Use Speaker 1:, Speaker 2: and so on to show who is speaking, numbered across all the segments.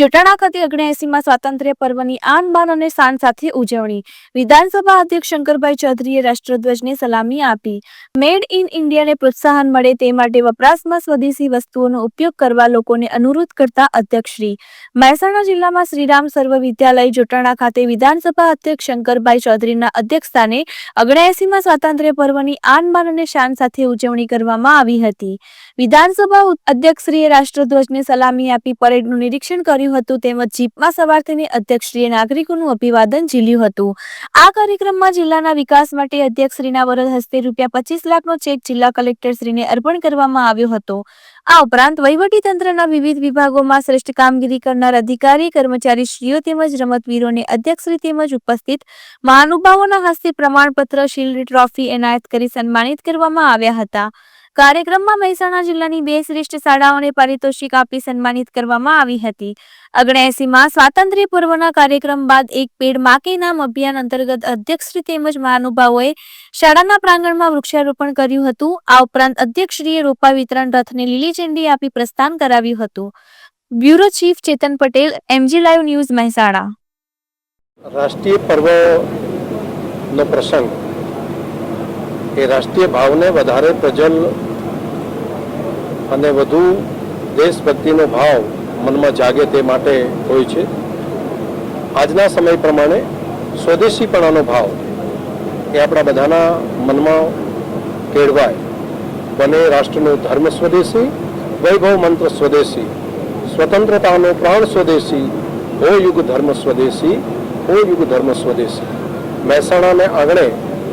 Speaker 1: જટાણા ખાતે ઓગણએસીમાં સ્વાતંત્ર્ય પર્વની આન બાન અને શાન સાથે ઉજવણી. વિધાનસભા અધ્યક્ષ શંકરભાઈ ચૌધરીએ રાષ્ટ્રધ્વજને સલામી આપી. મેડ ઇન ઇન્ડિયાને પ્રોત્સાહન મળે તે માટે વપરાશમાં સ્વદેશી વસ્તુઓનો ઉપયોગ કરવા લોકોને અનુરોધ કરતા અધ્યક્ષશ્રી. મહેસાણા જિલ્લામાં શ્રીરામ સર્વ વિદ્યાલય જોટાણા ખાતે વિધાનસભા અધ્યક્ષ શંકરભાઈ ચૌધરીના અધ્યક્ષસ્થાને ઓગણએસીમાં સ્વાતંત્ર્ય પર્વની આન બાન અને શાન સાથે ઉજવણી કરવામાં આવી હતી. વિધાનસભા અધ્યક્ષશ્રીએ રાષ્ટ્રધ્વજને સલામી આપી પરેડનું નિરીક્ષણ કર્યું હતું તેમજ જીપમાં સવાર થઈને અધ્યક્ષશ્રીએ નાગરિકોનું અભિવાદન ઝીલ્યું હતું. આ કાર્યક્રમમાં જિલ્લાના વિકાસ માટે અધ્યક્ષશ્રીના વરદ હસ્તે રૂપિયા પચીસ લાખનો ચેક જિલ્લા કલેક્ટરશ્રીને અર્પણ કરવામાં આવ્યો હતો. આ ઉપરાંત વહીવટી તંત્રના વિવિધ વિભાગોમાં શ્રેષ્ઠ કામગીરી કરનાર અધિકારી, કર્મચારીશ્રીઓ તેમજ રમતવીરોને અધ્યક્ષશ્રી તેમજ ઉપસ્થિત મહાનુભાવોના હસ્તે પ્રમાણપત્ર, શિલ્ડ ટ્રોફી એનાયત કરી સન્માનિત કરવામાં આવ્યા હતા. કાર્યક્રમમાં મહેસાણા જિલ્લાની બે શ્રેષ્ઠ શાળાઓને પારિતોષિક આપી સન્માનિત કરવામાં આવી હતી. ઓગણએસીમાં સ્વાતંત્ર્ય પૂર્વના કાર્યક્રમ બાદ એક પેડમાં કે નામ અભિયાન અંતર્ગત અધ્યક્ષશ્રી તેમજ મહાનુભાવોએ શાળાના પ્રાંગણમાં વૃક્ષારોપણ કર્યું હતું. આ ઉપરાંત અધ્યક્ષશ્રીએ રોપા વિતરણ રથને લીલી ઝંડી આપી પ્રસ્થાન કરાવ્યું હતું. Bureau chief Chetan Patel, MG live news Mehsana.
Speaker 2: રાષ્ટ્રીય પર્વનો પ્રસંગ. એ રાષ્ટ્રીય ભાવને વધારે પ્રજલ અને વધુ દેશભક્તિનો ભાવ મનમાં જાગે તે માટે હોય છે. આજના સમય પ્રમાણે સ્વદેશીપણાનો ભાવ એ આપણા બધાના મનમાં કેળવાય. બને રાષ્ટ્રનો ધર્મ સ્વદેશી, વૈભવ મંત્ર સ્વદેશી, સ્વતંત્રતાનો પ્રાણ સ્વદેશી હો યુગ ધર્મ સ્વદેશી હો યુગ ધર્મ સ્વદેશી. મહેસાણાને આંગણે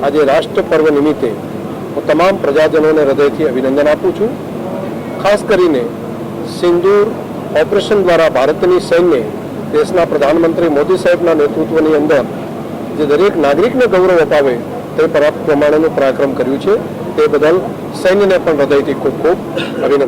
Speaker 2: આજે રાષ્ટ્ર પર્વ નિમિત્તે હું તમામ પ્રજાજનોને હૃદયથી અભિનંદન આપું છું. ખાસ કરીને સિંદૂર ઓપરેશન દ્વારા ભારતની સૈન્ય દેશના પ્રધાનમંત્રી મોદી સાહેબના નેતૃત્વની અંદર જે દરેક નાગરિકને ગૌરવ અપાવે તે પરાપ્ત પ્રમાણેનું પરાક્રમ કર્યું છે. તે બદલ સૈન્યને પણ હૃદયથી ખૂબ ખૂબ અભિનંદન.